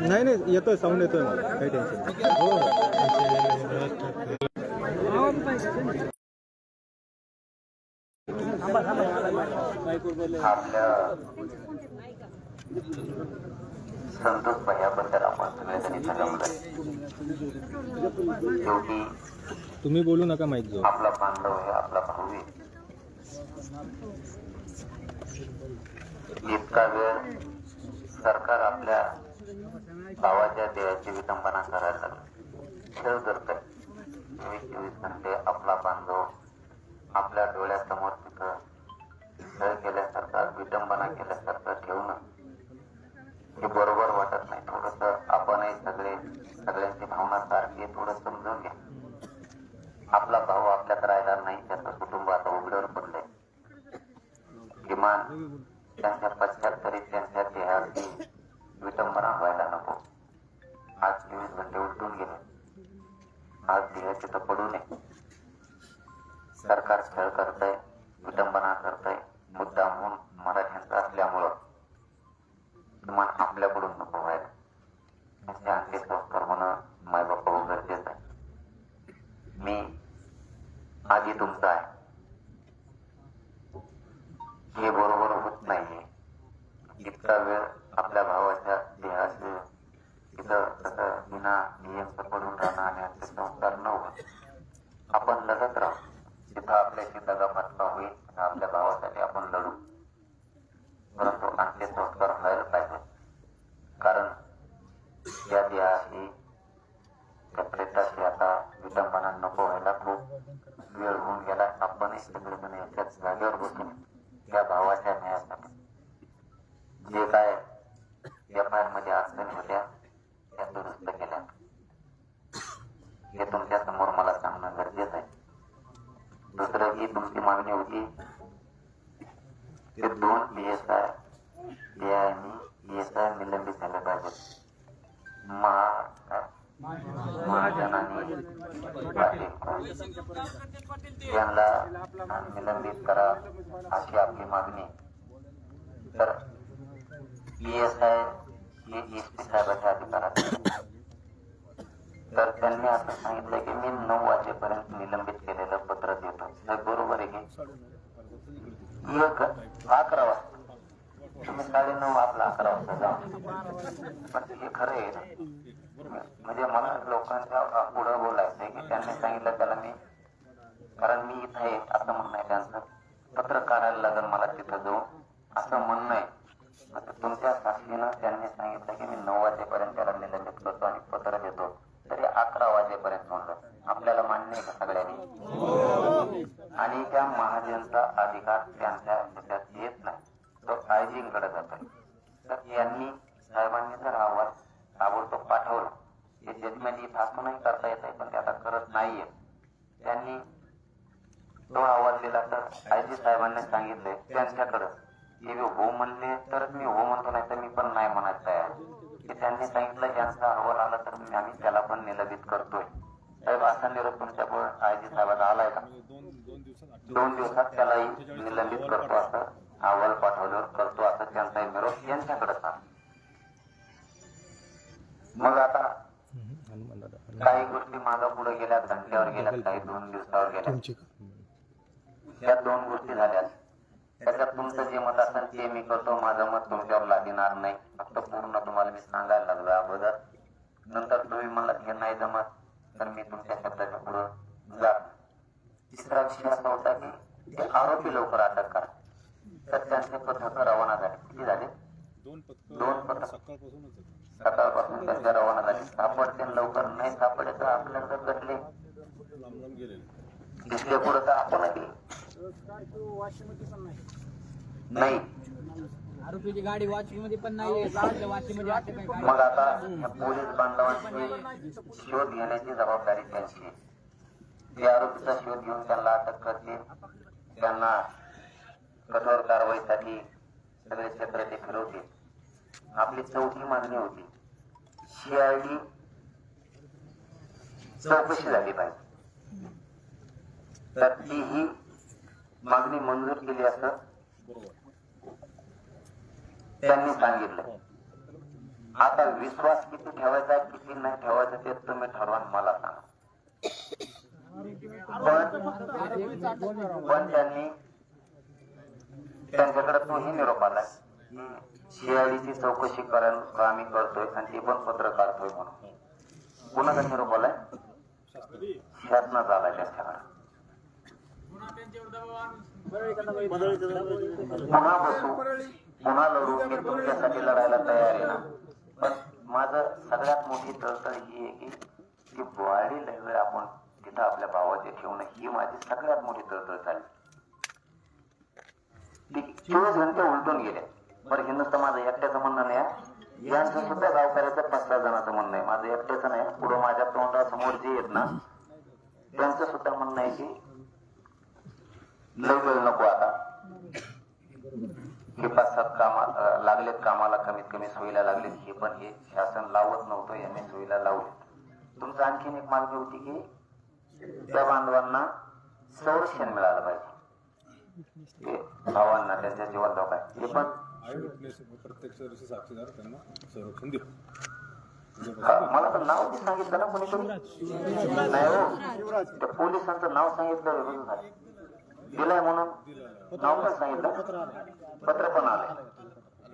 नाही नाही येतोय साऊंड येतोय मला. काही टेन्शन नाही. हो संतोष आपण सगळेजणी शेवटी तुम्ही बोलू नका माईक जो आपला बांधव आहे आपला भाऊ आहे. इतका वेळ सरकार आपल्या भावाच्या देहाची विटंबना करायला लागली. खेळ करतंय. चोवीस चोवीस घंटे आपला बांधव आपल्या डोळ्यासमोर तिथं खेळ केल्यासारखं विटंबना केल्यासारखं ठेवणं हे बरोबर वाटत नाही. थोडस आपणही सगळे सगळ्यांची भावना सारखी थोडं समजून घ्या. आपला भाऊ आपल्यात राहिला नाही त्याचं कुटुंब आता उघड्यावर पडलंय. किमान त्यांच्या त्यांच्या आज देह तिथं पडू नये. सरकार खेळ करतय विटंबना करतय मुद्दा म्हणून मराठ्यांचा असल्यामुळं किमान आपल्याकडून नको व्हायला. त्यांचे अंतिम संस्कार होणं मायबापा गरजेचं आहे. मी आधी तुमचा आहे हे बरोबर होत नाहीये इतका वेळ आपल्या भावाच्या देहाचे तिथं तसं विना नियमचं पडून राहणं आणि अंतिम संस्कार न होणं आपण लढत राहू तिथं आपल्याशी दगा फटका होईल आपल्या भावासाठी आपण लढू. परंतु आपले संस्कार व्हायला पाहिजे. कारण या देहाची त्या प्रेताशी आता विटंबना नको व्हायला खूप वेळ होऊन गेला. आपण सगळेजण जागेवर बसून या भावाच्या न्यायासाठी जे काय एफ आय आरमध्ये अडचणी होत्या त्या दुरुस्त केल्या हे तुमच्यासमोर मला सांगणं गरजेचं आहे दुसरं ही तुमची मागणी होती ते दोन P S I P I आणि एस आय निलंबित झाले पाहिजेत यांना निलंबित करा अशी आपली मागणी तर पी एस आय ही एस पी साहेबाच्या अधिकारात. तर त्यांनी असं सांगितलं की मी नऊ वाजेपर्यंत निलंबित केलेलं पत्र देतो हे बरोबर आहे की एक अकरा वाजता तुम्ही साडेनऊ आपला अकरा वाजता जाऊ. पण हे खरं आहे ना म्हणजे मला लोकांच्या पुढं बोलायचंय की त्यांनी सांगितलं त्याला मी कारण मी इथं आहे असं म्हणणं आहे त्यांचं पत्र काढायला लागेल मला तिथं जाऊन असं म्हणणं आहे मग ते तुमच्या साक्षीनं त्यांनी सांगितलं की मी नऊ वाजेपर्यंत त्याला निलंबित करतो आणि पत्र देतो तरी अकरा वाजेपर्यंत म्हणलं आपल्याला मान्य आहे का सगळ्यांनी आणि त्या महाजनचा अधिकार त्यांच्या ह्याच्यात येत नाही तो आयजींकडे जातो तर यांनी साहेबांनी जर अहवाल ताबडतोब पाठवला हे जजमेंट भाषणही करता येत आहे पण ते आता करत नाहीये त्यांनी तो आवाज दिला तर आयजी साहेबांनी सांगितले त्यांच्याकडं हे हो म्हणले तरच मी हो म्हणतो नाही तर मी पण नाही म्हणायचं तयार. की त्यांनी सांगितलं यांचा अहवाल आला तर मी आम्ही त्याला पण निलंबित करतोय. साहेब असा निरोप तुमच्या आयजी साहेबांना आलाय का? दोन दिवसात त्यालाही निलंबित करतो असं? पुढे गेल्या घंट्यावर गेल्या काही दोन दिवसावर गेल्या त्या दोन गोष्टी झाल्या त्याच्यात तुमचं जे मत असेल ते मी करतो. माझं मत तुमच्यावर लागणार नाही. फक्त पूर्ण तुम्हाला मी सांगायला लागलो अगोदर. नंतर तुम्ही मला हे नाही जमत. तर मी तुमच्या शब्दाच्या पुढे जात. तिसरा विषय असा होता की ते आरोपी लवकर अटक करा. तर त्यांचे पथक रवाना झाले. किती झाले? दोन पथक सकाळपासून त्यांच्या रवाना झाले. सापडते लवकर. नाही सापडले तर आपल्याला गटले दिसले पुढे तर आपण नाही. आरोपीची गाडी वाशीमध्ये पण नाही मग आता पोलीस बांधवांची शोध घेण्याची जबाबदारी त्यांची. ते आरोपीचा शोध घेऊन त्यांना अटक करतील त्यांना कठोर कारवाईसाठी सगळे क्षेत्र ते फिरवतील. आपली चौथी मागणी होती. सीआयडी चौकशी झाली पाहिजे. तर ती ही मागणी मंजूर केली असं त्यांनी सांगितलं. आता विश्वास किती ठेवायचा किती नाही ठेवायचा ते तुम्ही ठरवा मला सांगा. पण पण त्यांनी त्यांच्याकडे तोही निरोप आलाय शियाळीची चौकशी करायला आम्ही करतोय आणि ते पण पत्र काढतोय म्हणून. कोणाचा निरोप आलाय? शासनाचा आलाय त्यांच्याकडे पुन्हा बसू पुन्हा लढू मी तुमच्यासाठी लढायला तयार आहे ना पण माझं सगळ्यात मोठी तळतळ ही आहे की ती बुवाडी लय वेळ आपण तिथं आपल्या भावाचे ठेवणं ही माझी सगळ्यात मोठी तळतळ झाली ती चोवीस घंटे उलटून गेले. बरं हे नुसतं माझं एकट्याचं म्हणणं नाही यांचं सुद्धा गावकऱ्याचं पाच सहा जण म्हणणं आहे माझं एकट्याचं नाही पुढे माझ्या तोंडासमोर जे आहेत ना त्यांचं सुद्धा म्हणणं आहे की लय नको आता. हे पाच सात कामा लागलेत कामाला कमीत कमी सोयीला लागलेत. हे पण हे शासन लावत नव्हतं यांनी सोयीला लावले तुमचं आणखीन एक मागणी होती की त्या बांधवांना संरक्षण मिळालं पाहिजे. ते भावांना त्यांच्या जीवन धोका हे पण साक्षीदार त्यांना संरक्षण दिलं मला तर नाव सांगितलं ना कोणीतरी. नाही हो. पोलिसांचं नाव सांगितलं विरोध झाले. दिलंय म्हणून? नाव पण सांगितलं पत्र पण आलंय.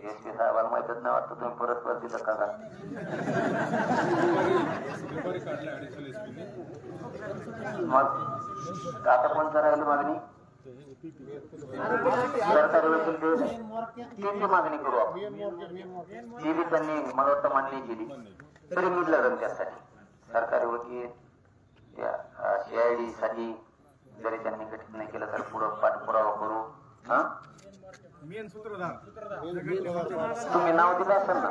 एस पी साहेबाला माहितच नाही वाटतं तुम्ही परत परत दिलं का? मग आता कोणतं राहिली मागणी? सरकारी वकील मागणी करू आपण. ती बी त्यांनी मला वाटतं मान्य केली तरी मी लढन त्यासाठी सरकारी वकील सीआयडी साठी जरी त्यांनी गठीत नाही केलं तर पुढं पाठपुरावा करू. हा? तुम्ही नाव दिलं असेल ना?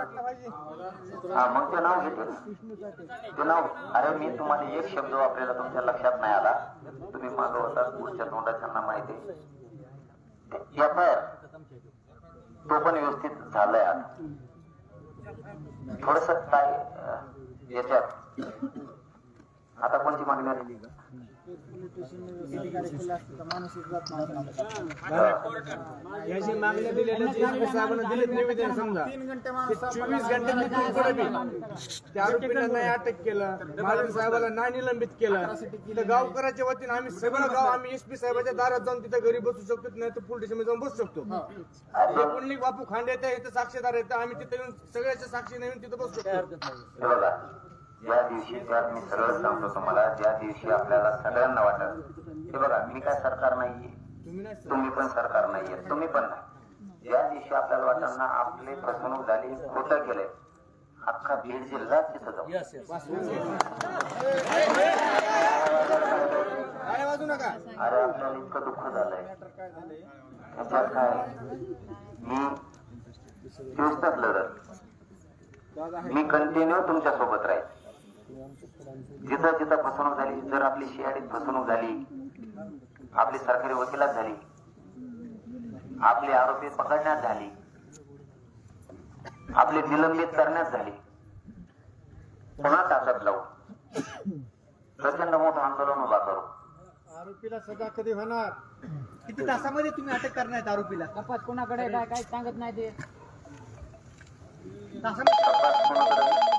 हा मग ते नाव घेते. ते नाव अरे मी तुम्हाला एक शब्द वापरायला तुमच्या लक्षात नाही आला. तुम्ही मागं होता पुढच्या तोंडात त्यांना माहिती आर तो पण व्यवस्थित झालाय आता. थोडस काय याच्यात? आता कोणती मागणी आली? याची मागणी दिलेल्या साहेबांना दिलेत निवेदन समजा. चोवीस घंटे त्या आरोपीला नाही अटक केलं. साहेबाला नाही निलंबित केलं. गावकऱ्याच्या वतीने आम्ही सगळं गाव आम्ही एसपी साहेबाच्या दारात जाऊन तिथं घरी बसू शकतो नाही तर पोलीस स्टेशन जाऊन बसू शकतो. बापू खांडे येते इथं साक्षीदार येतं आम्ही तिथे येऊन सगळ्याच्या साक्षी येऊन तिथं बसू शकतो. ज्या दिवशी ज्यात मी सरळ सांगतो तुम्हाला ज्या दिवशी आपल्याला सगळ्यांना वाटत हे बघा मी काय सरकार नाहीये. तुम्ही नाही तुम्ही पण सरकार नाहीये. तुम्ही पण नाही. ज्या दिवशी आपल्याला वाटत ना आपली फसवणूक झाली खोटं केलंय अख्खा बीड जिल्हा तिथं जाऊ. अरे आपल्याला इतकं दुःख झालंय. त्याच्यात काय? मी चोवीस तास लढत. मी कंटिन्यू तुमच्यासोबत राहील जिथं जिथं फसवणूक झाली जर आपली शियाडीत फसवणूक झाली आपली सरकारी वकिलात झाली आपली आरोपी पकडण्यात झाली आपली निलंबित करण्यात झाली पुन्हा ताकद लावू. प्रचंड मोठं आंदोलन उभा करू. आरोपीला सजा कधी होणार? किती तासामध्ये तुम्ही अटक करणार आरोपीला? तपास कोणाकडे काय काय सांगत नाही ते.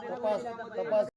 तपास